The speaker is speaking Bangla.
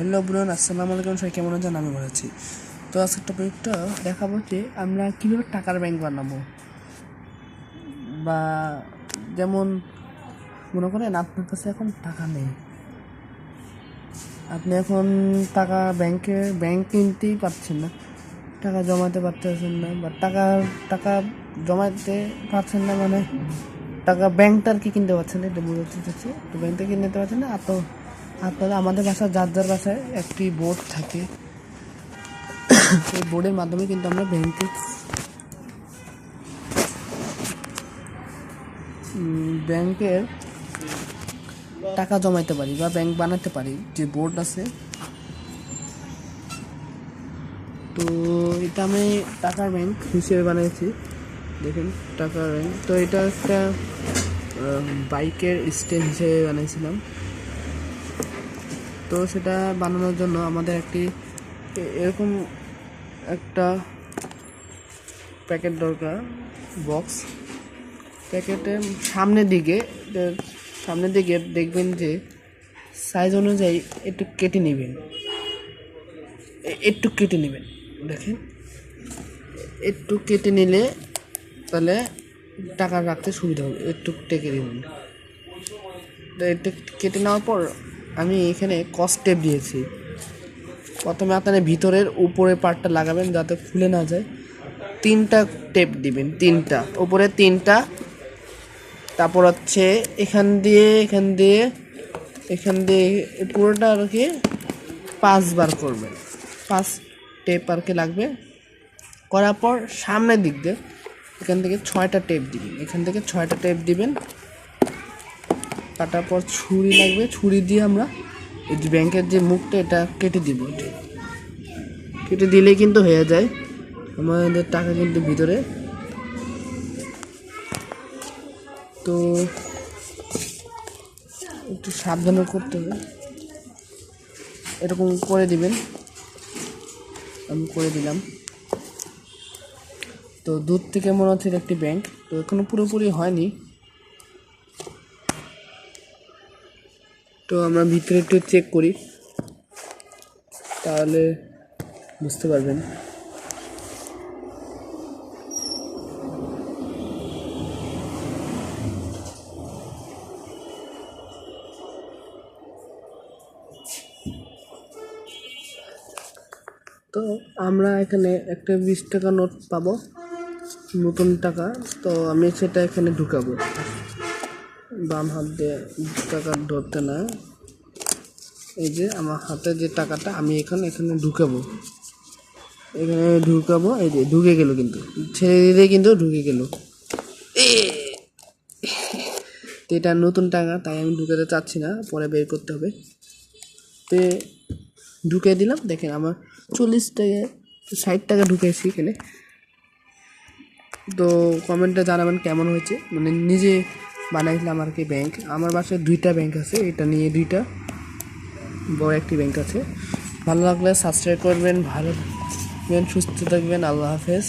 হ্যালো ব্রন, আসসালামু আলাইকুম। সবাই কেমন আছেন? আমি ভালো আছি। তো আজকের টপিকটা দেখাবো যে আমরা কীভাবে টাকার ব্যাংক বানাবো। বা যেমন মনে করেন, আপনার কাছে এখন টাকা নেই। আপনি এখন টাকা ব্যাংকে, ব্যাংক কিনতেই পারছেন না। টাকা জমাতে পারতেছেন না বা টাকা টাকা জমাতে পারছেন না মানে টাকা ব্যাংকটা আর কি কিনতে পারছেন না, এটা বোঝাতে চাচ্ছি। তো ব্যাংক থেকে কিনতে পারছেন না, আর তো আপনারা আমাদের বাসায় যার যার বাসায় একটি বোর্ড থাকে। সেই বোর্ডের মাধ্যমে কিন্তু আমরা ব্যাংকে ব্যাংকের টাকা জমাইতে পারি বা ব্যাংক বানাতে পারি, যে বোর্ড আছে। তো এটা আমি টাকার ব্যাংক হিসেবে বানিয়েছি দেখেন, টাকার ব্যাংক তো এটা একটা বাইকের স্ট্যান্ড হিসেবে বানিয়েছিলাম তো সেটা বানানোর জন্য আমাদের একটি এরকম একটা প্যাকেট দরকার, বক্স। প্যাকেটের সামনের দিকে সামনের দিকে দেখবেন যে সাইজ অনুযায়ী একটু কেটে নেবেন। একটু কেটে নেবেন, দেখেন। একটু কেটে নিলে তাহলে টাকা রাখতে সুবিধা হবে, একটু টেকে তো একটু কেটে নেওয়ার পর আমি এখানে কস টেপ দিয়েছি। প্রথমে আপনার ভিতরের উপরের পার্টটা লাগাবেন যাতে খুলে না যায়। তিনটা টেপ দিবেন, তিনটা। উপরে তিনটা, তারপর হচ্ছে এখান দিয়ে এখান দিয়ে এখান দিয়ে পুরোটা আর কি পাঁচবার করবেন। পাঁচ টেপ আর কি লাগবে। করার পর সামনের দিক দিয়ে এখান থেকে ছয়টা টেপ দিবেন। এখান থেকে ছয়টা টেপ দিবেন। কাটার পর ছুরি লাগবে, ছুরি দিয়ে আমরা এই যে ব্যাংকের যে মুখটা, এটা কেটে দিব। কেটে দিলেই কিন্তু হয়ে যায়। আমাদের টাকা কিন্তু ভিতরে। তো একটু সাবধানে করতে হবে। এরকম করে দিবেন। আমি করে দিলাম। তো দূর থেকে মনে হচ্ছে একটি ব্যাংক। তো এখনও পুরোপুরি হয়নি। তো আমরা ভিতরে একটু চেক করি। তাহলে বুঝতে পারবেন। তো আমরা এখানে একটা বিশ টাকা নোট পাবো, নতুন টাকা। তো আমি সেটা এখানে ঢুকাবো। বাম হাত দিয়ে টাকা ধরতে না। এই যে আমার হাতে যে টাকাটা, আমি এখানে এখানে ঢুকাবো। এখানে ঢুকাবো, এই যে ঢুকে গেল কিন্তু। ছেড়ে দিলে কিন্তু ঢুকে গেল। তো এটা নতুন টাকা, তাই আমি ঢুকাতে চাচ্ছি না, পরে বের করতে হবে। তো ঢুকে দিলাম, দেখেন আমার চল্লিশ টাকা ষাট টাকা ঢুকেছি এখানে। তো কমেন্টে জানাবেন কেমন হয়েছে? মানে নিজে বানাইছিলাম আর কি ব্যাংক আমার বাসায় দুইটা ব্যাংক আছে, এটা নিয়ে দুইটা। বড় একটি ব্যাংক আছে। ভালো লাগলে সাবস্ক্রাইব করবেন, ভালো থাকবেন, সুস্থ থাকবেন, আল্লাহ হাফেজ।